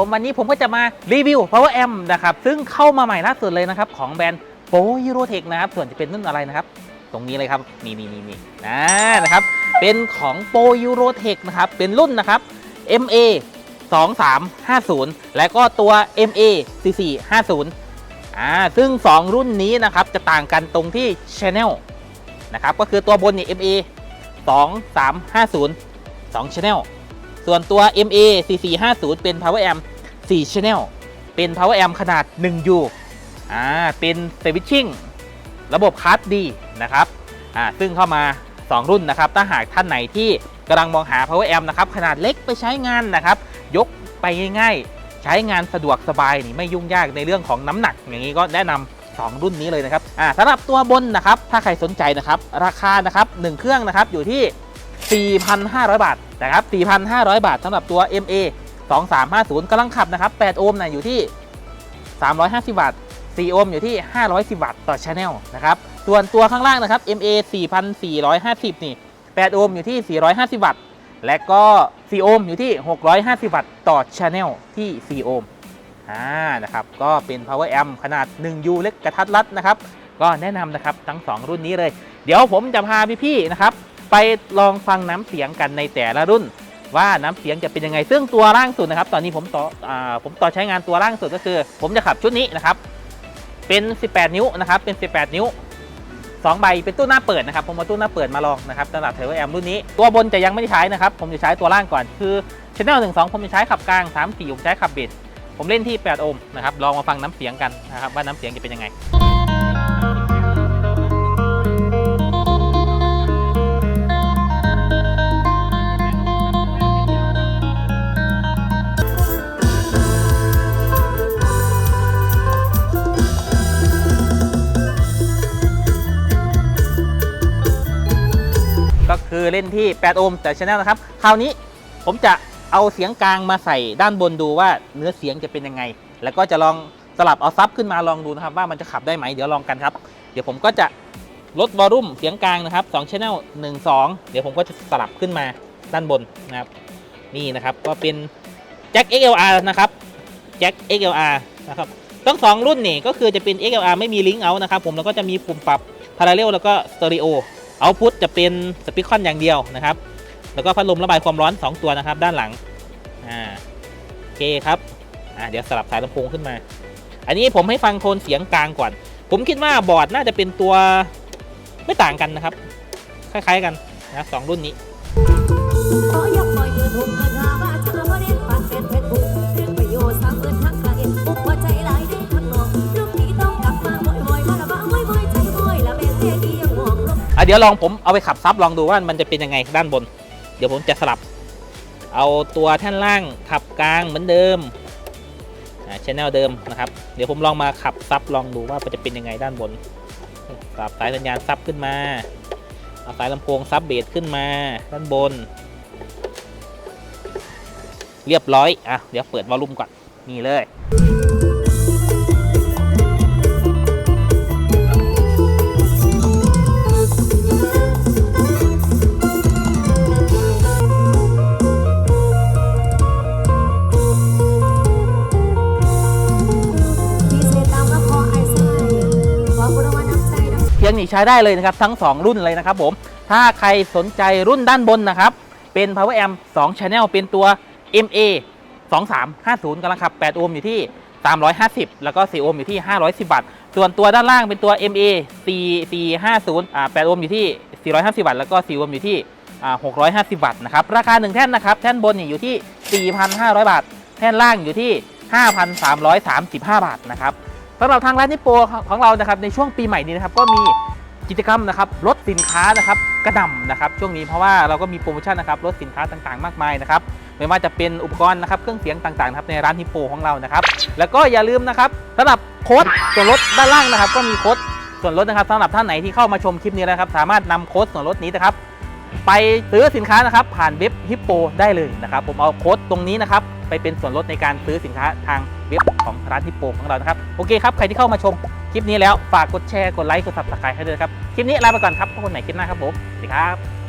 ผมวันนี้ผมก็จะมารีวิว Power Amp นะครับ ซึ่งเข้ามาใหม่ล่าสุดเลยนะครับ ของแบรนด์ Pro Eurotech นะครับ ส่วนจะเป็นรุ่นอะไรนะครับ ตรงนี้เลยครับ นี่นี่นี่นี่นะนะครับ เป็นของ Pro Eurotech นะครับ เป็นรุ่นนะครับ MA 2350 และก็ตัว MA 4450อ่าซึ่ง 2 รุ่นนี้นะครับ จะต่างกันตรงที่ Channel นะครับ ก็คือตัวบนเนี่ย MA 2350 2 Channel ส่วนตัว MA 4450 เป็น Power Amp 4 Channel เป็น Power Amp ขนาด 1U อ่า เป็น Switching ระบบคัสดีนะครับ อ่า ซึ่งเข้ามา 2 รุ่นนะครับ ถ้าหากท่านไหนที่กำลังมองหา Power Amp นะครับ ขนาดเล็กไปใช้งานนะครับ ยกไปง่ายๆ ใช้งานสะดวกสบายนี่ไม่ยุ่งยากในเรื่องของน้ำหนัก อย่างนี้ก็แนะนำ2 รุ่นนี้เลยนะครับ อ่าสำหรับตัวบนนะครับ ถ้าใครสนใจนะครับ ราคานะครับ 1 เครื่องนะครับ อยู่ที่ 4,500 บาท นะครับ 4,500 บาทสำหรับตัว MA 2350กำลังขับนะครับ 8 โอห์มนะอยู่ที่ 350 วัตต์ 4 โอห์มอยู่ที่ 510 วัตต์ต่อช anel นะครับส่วนตัวข้างล่างนะครับ MA 4450 นี่ 8 โอห์มอยู่ที่ 450 วัตต์ และก็ 4 โอห์มอยู่ที่ 650 วัตต์ต่อช anel ที่ 4 โอห์มอ่านะครับก็เป็น power amp ขนาด 1U เล็กกระทัดรัดนะครับ ก็แนะนำนะครับทั้ง 2 รุ่นนี้เลย เดี๋ยวผมจะพาพี่ๆนะครับ ไปลองฟังน้ำเสียงกันในแต่ละรุ่น ว่าน้ำเสียงจะเป็นยังไง ซึ่งตัวล่างสุดนะครับ ตอนนี้ผมต่ออผมต่อใช้งานตัวล่างสุดก็คือ ผมจะขับชุดนี้นะครับ เป็น 18 นิ้วนะครับ เป็น 18 นิ้ว2ใบเป็นตู้หน้าเปิดนะครับผมเอาตู้หน้าเปิดมาลองนะครับสำหรับเทอร์แอมรุ่นนี้ ตัวบนจะยังไม่ได้ใช้นะครับ ผมจะใช้ตัวล่างก่อนคือชแนล1 2ผมจะใช้ขับกลาง3 4ผมใช้ขับเบสผมเล่นที่ 8 โอห์มนะครับลองมาฟังน้ำเสียงกันนะครับว่าน้ำเสียงจะเป็นยังไง คือเล่นที่ 8 โอห์มแต่ชแนลนะครับ คราวนี้ผมจะเอาเสียงกลางมาใส่ด้านบนดูว่าเนื้อเสียงจะเป็นยังไง แล้วก็จะลองสลับเอาซับขึ้นมาลองดูนะครับ ว่ามันจะขับได้ไหมเดี๋ยวลองกันครับ เดี๋ยวผมก็จะลดวอลลุ่มเสียงกลางนะครับ2 channel 1 2 เดี๋ยวผมก็จะสลับขึ้นมาด้านบนนะครับ นี่นะครับก็เป็นแจ็ค XLR นะครับแจ็ค XLR นะครับทั้งสองรุ่นนี่ก็คือจะเป็น XLR ไม่มีลิงก์เอานะครับผมแล้วก็จะมีปุ่มปรับ Parallel แล้วก็ Stereo เอ เอาพุทจะเป็นสปิคอนอย่างเดียวนะครับ แล้วก็พัดลมระบายความร้อน 2 ตัวนะครับ ด้านหลังอ่าโอเคครับอ่าเดี๋ยวสลับสายลำโพงขึ้นมา อันนี้ผมให้ฟังโทนเสียงกลางก่อน ผมคิดว่าบอร์ดน่าจะเป็นตัวไม่ต่างกันนะครับ คล้ายๆกันนะสองรุ่นนี้ เดี๋ยวลองผมเอาไปขับซับลองดูว่ามันจะเป็นยังไงด้านบน เดี๋ยวผมจะสลับ เอาตัวแท่นล่างขับกลางเหมือนเดิมอ่าชแนลเดิมนะครับ เดี๋ยวผมลองมาขับซับลองดูว่ามันจะเป็นยังไงด้านบนสลับสายสัญญาณซับขึ้นมา เอาสายลำโพงซับเบสขึ้นมาด้านบน เรียบร้อย อะ เดี๋ยวเปิดวอลลุ่มก่อน นี่เลย คียงนี่ใช้ได้เลยนะครับทั้ง 2 รุ่นเลยนะครับผม ถ้าใครสนใจรุ่นด้านบนนะครับ เป็น Power Amp 2 Channel เป็นตัว MA 2350กำลังขับ 8 โอห์มอยู่ที่ 350 แล้วก็ 4 โอห์มอยู่ที่ 510 วัตต์ ส่วนตัวด้านล่างเป็นตัว MA 4450อ่า8โอห์มอยู่ที่ 450 วัตต์ แล้วก็ 4 โอห์มอยู่ที่อ่า650 วัตต์นะครับ ราคา 1 แท่นนะครับ แท่นบนนี่อยู่ที่ 4,500 บาท แท่นล่างอยู่ที่ 5,335 บาทนะครับ สำหรับทางร้านนิโปของเรานะครับในช่วงปีใหม่นี้นะครับก็มีกิจกรรมนะครับลดสินค้านะครับกระหน่ำนะครับช่วงนี้เพราะว่าเราก็มีโปรโมชั่นนะครับลดสินค้าต่างๆ มากมายนะครับไม่ว่าจะเป็นอุปกรณ์นะครับเครื่องเสียงต่างๆนะครับในร้านนิโปของเรานะครับแล้วก็อย่าลืมนะครับสำหรับโค้ดส่วนลดด้านล่างนะครับ ก็มีโค้ดส่วนลดนะครับสำหรับท่านไหนที่เข้ามาชมคลิปนี้นะครับ สามารถนำโค้ดส่วนลดนี้นะครับ ไปซื้อสินค้านะครับผ่านเว็บฮิปโปได้เลยนะครับ ผมเอาโค้ดตรงนี้นะครับไปเป็นส่วนลดในการซื้อสินค้าทางเว็บของร้านฮิปโปของเรานะครับ โอเคครับ ใครที่เข้ามาชมคลิปนี้แล้วฝากกดแชร์ กดไลค์ กดซับสไครต์ให้ด้วยครับ คลิปนี้ลาไปก่อนครับพบกันใหม่คลิปหน้าครับผม สวัสดีครับ